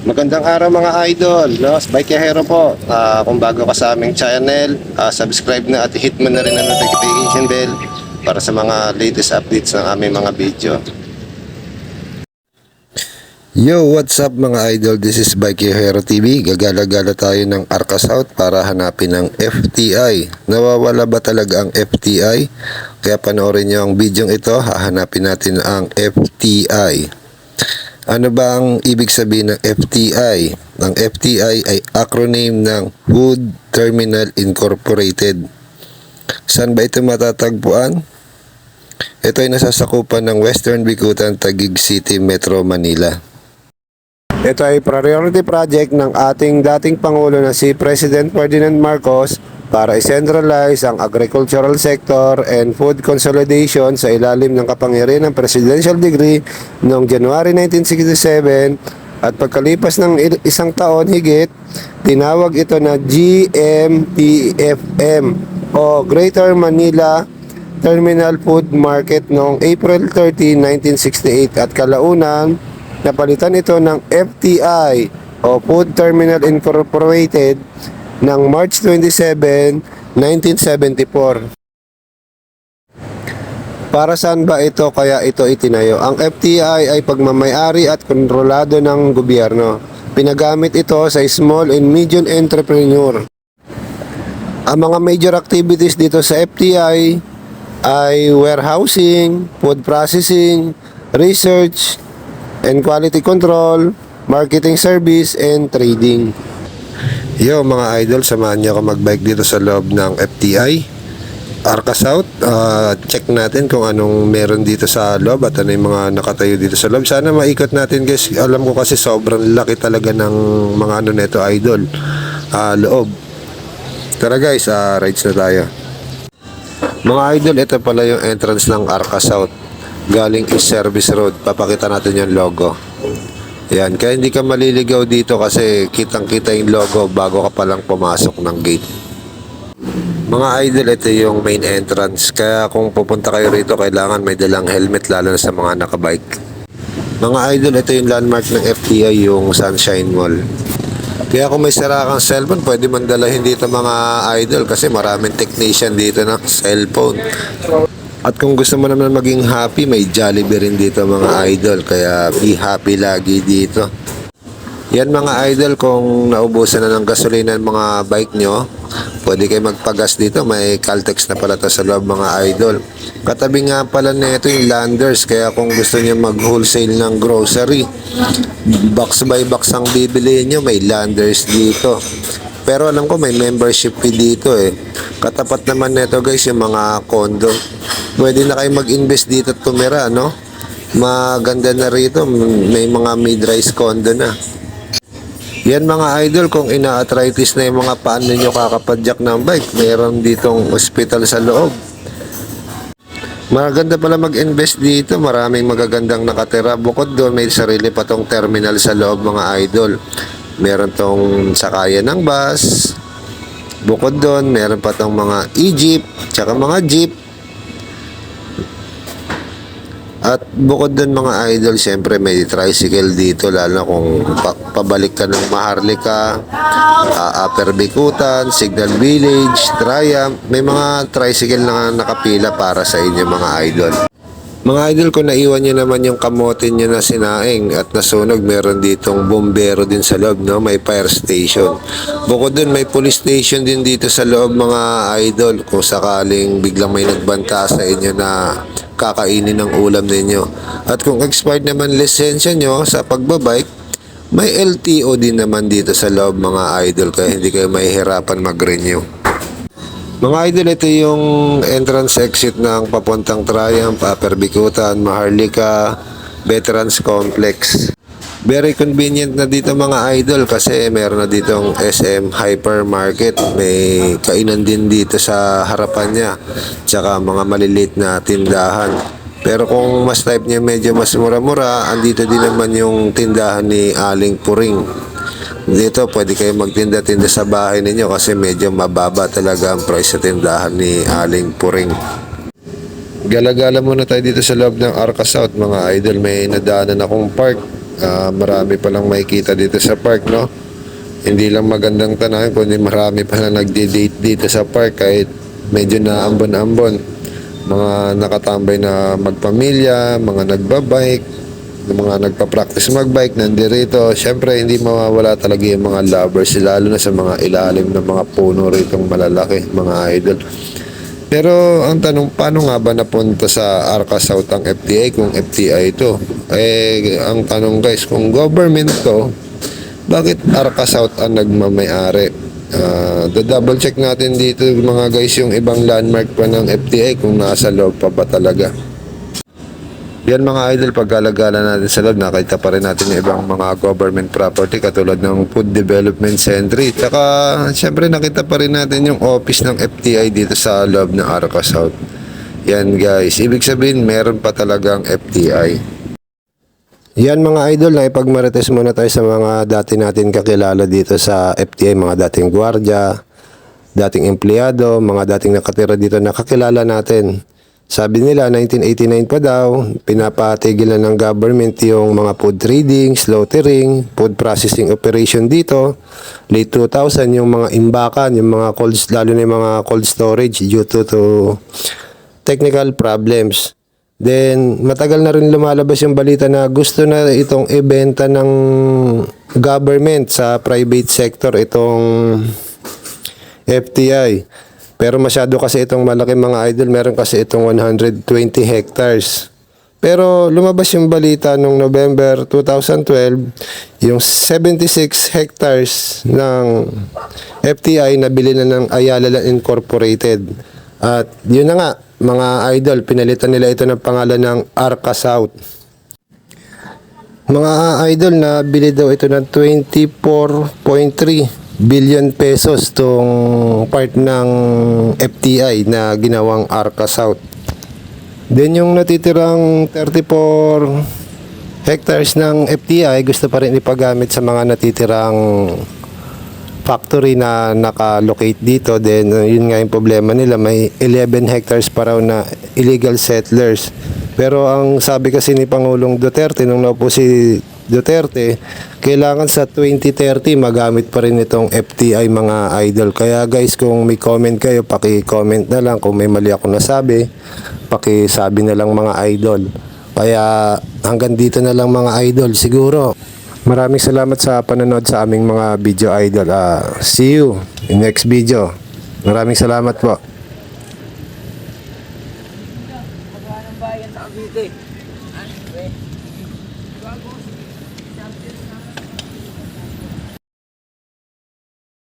Magandang araw mga idol, no? Bike Hero po. Ah, kung bago ka sa aming channel, ah, subscribe na at hit mo na rin ang notification bell para sa mga latest updates ng aming mga video. Yo, what's up mga idol? This is Bike Hero TV. Gagala-gala tayo ng Arca South para hanapin ang FTI. Nawawala ba talaga ang FTI? Kaya panoorin nyo ang video ito, hahanapin natin ang FTI. Ano ba ang ibig sabihin ng FTI? Ang FTI ay acronym ng Food Terminal Incorporated. Saan ba ito matatagpuan? Ito ay nasasakupan ng Western Bicutan, Taguig City, Metro Manila. Ito ay priority project ng ating dating Pangulo na si President Ferdinand Marcos para i-centralize ang agricultural sector and food consolidation sa ilalim ng kapangyarihan ng presidential decree noong January 1967 at pagkalipas ng isang taon higit, tinawag ito na GMPFM o Greater Manila Terminal Food Market noong April 30, 1968 at kalaunan napalitan ito ng FTI o Food Terminal Incorporated ng March 27, 1974. Para saan ba ito kaya ito itinayo? Ang FTI ay pagmamayari at kontrolado ng gobyerno. Pinagamit ito sa small and medium entrepreneur. Ang mga major activities dito sa FTI ay warehousing, food processing, research, and quality control, marketing service, and trading. Yo mga idol, samahan niyo ako magbike dito sa loob ng FTI. Arca South, Ah, check natin kung anong meron dito sa loob at ano yung mga nakatayo dito sa loob. Sana maikot natin guys. Alam ko kasi sobrang laki talaga ng mga ano neto idol. Ah, loob. Tara guys, ah, rides na tayo. Mga idol, ito pala yung entrance ng Arca South. Galing East Service Road. Papakita natin yung logo. Yan, kaya hindi ka maliligaw dito kasi kitang-kita yung logo bago ka palang pumasok ng gate. Mga idol, ito yung main entrance. Kaya kung pupunta kayo rito, kailangan may dalang helmet lalo na sa mga nakabike. Mga idol, ito yung landmark ng FTI, yung Sunshine Mall. Kaya kung may sira kang cellphone, pwede man dalahin dito mga idol kasi maraming technician dito ng cellphone. At kung gusto mo naman maging happy, may Jollibee rin dito mga idol. Kaya be happy lagi dito. Yan mga idol, kung naubusan na ng gasolina ng mga bike nyo, pwede kayo magpagas dito. May Caltex na pala to sa loob mga idol. Katabi nga pala nito yung Landers, kaya kung gusto niyo mag-wholesale ng grocery, box by box ang bibili nyo, may Landers dito. Pero alam ko may membership fee dito eh. Katapat naman nito guys yung mga condo. Pwede na kayo mag-invest dito at tumira, no? Maganda na rito, may mga mid-rise condo na. Yan mga idol, kung ina-arthritis na yung mga paan ninyo kakapadyak ng bike, mayroon ditong hospital sa loob. Maganda pala mag-invest dito, maraming magagandang nakatira. Bukod doon, may sarili pa tong terminal sa loob mga idol. Meron tong sakayan ng bus. Bukod doon, meron pa tong mga e-jeep, tsaka mga jeep. At bukod doon mga idol, syempre may tricycle dito lalo kung pa- pabalik ka ng Maharlika, uh, Upper Bikutan, Signal Village, Triumph, may mga tricycle na nakapila para sa inyo mga idol. Mga idol, kung naiwan nyo naman yung kamote nyo na sinaing at nasunog, meron ditong bombero din sa loob, no? May fire station. Bukod dun, may police station din dito sa loob, mga idol. Kung sakaling biglang may nagbanta sa inyo na kakainin ng ulam ninyo. At kung expired naman lisensya nyo sa pagbabike, may LTO din naman dito sa loob, mga idol. Kaya hindi kayo mahihirapan mag-renew. Mga idol, ito yung entrance exit ng papuntang Triumph, Upper Bikutan, Maharlika, Veterans Complex. Very convenient na dito mga idol kasi meron na ditong SM Hypermarket. May kainan din dito sa harapan niya. Tsaka mga maliliit na tindahan. Pero kung mas type niya medyo mas mura-mura, andito din naman yung tindahan ni Aling Puring. Dito pwede kayo magtinda-tinda sa bahay ninyo kasi medyo mababa talaga ang price sa tindahan ni Aling Puring. Gala-gala muna tayo dito sa loob ng Arca South mga idol. May nadaanan akong park Ah, marami palang makikita dito sa park, no? Hindi lang magandang tanawin, kundi marami palang nagde-date dito sa park kahit medyo na ambon-ambon. Mga nakatambay na magpamilya, mga nagbabike, mga nagpa-practice magbike nandirito. Siyempre, hindi mawawala talaga yung mga lovers, lalo na sa mga ilalim ng mga puno ritong malalaki, mga idol. Pero ang tanong, paano nga ba napunta sa Arca South ang FTA kung FTA ito? Eh, ang tanong guys, kung government to, bakit Arca South ang nagmamayari? Ah, double check natin dito mga guys yung ibang landmark pa ng FTA kung nasa loob pa ba talaga. Yan mga idol, paggalagala natin sa loob, nakita pa rin natin yung ibang mga government property katulad ng Food Development Center. Tsaka, syempre nakita pa rin natin yung office ng FTI dito sa loob ng Arca South. Yan guys, ibig sabihin meron pa talagang FTI. Yan mga idol, na ipagmarites muna tayo sa mga dati natin kakilala dito sa FTI, mga dating gwardya, dating empleyado, mga dating nakatira dito na kakilala natin. Sabi nila 1989 pa daw, pinapatigil na ng government yung mga food trading, slaughtering, food processing operation dito. Late 2000 yung mga imbakan, yung mga cold, lalo na yung mga cold storage due to, to technical problems. Then, matagal na rin lumalabas yung balita na gusto na itong ibenta ng government sa private sector itong FTI. Pero masyado kasi itong malaki mga idol, meron kasi itong 120 hectares. Pero lumabas yung balita nung November 2012, yung 76 hectares ng FTI nabili na ng Ayala Incorporated. At yun na nga, mga idol, pinalitan nila ito ng pangalan ng Arca South. Mga idol na bili daw ito ng 24.3 billion pesos tong part ng FTI na ginawang Arca South. Then yung natitirang 34 hectares ng FTI gusto pa rin ipagamit sa mga natitirang factory na naka-locate dito. Then uh, yun nga yung problema nila, may 11 hectares pa raw na illegal settlers. Pero ang sabi kasi ni Pangulong Duterte nung naupo si Duterte, kailangan sa 2030 magamit pa rin itong FTI mga idol. Kaya guys, kung may comment kayo, paki-comment na lang. Kung may mali ako nasabi, paki-sabi na lang mga idol. Kaya hanggang dito na lang mga idol. Siguro, maraming salamat sa panonood sa aming mga video idol. Ah, see you in next video. Maraming salamat po.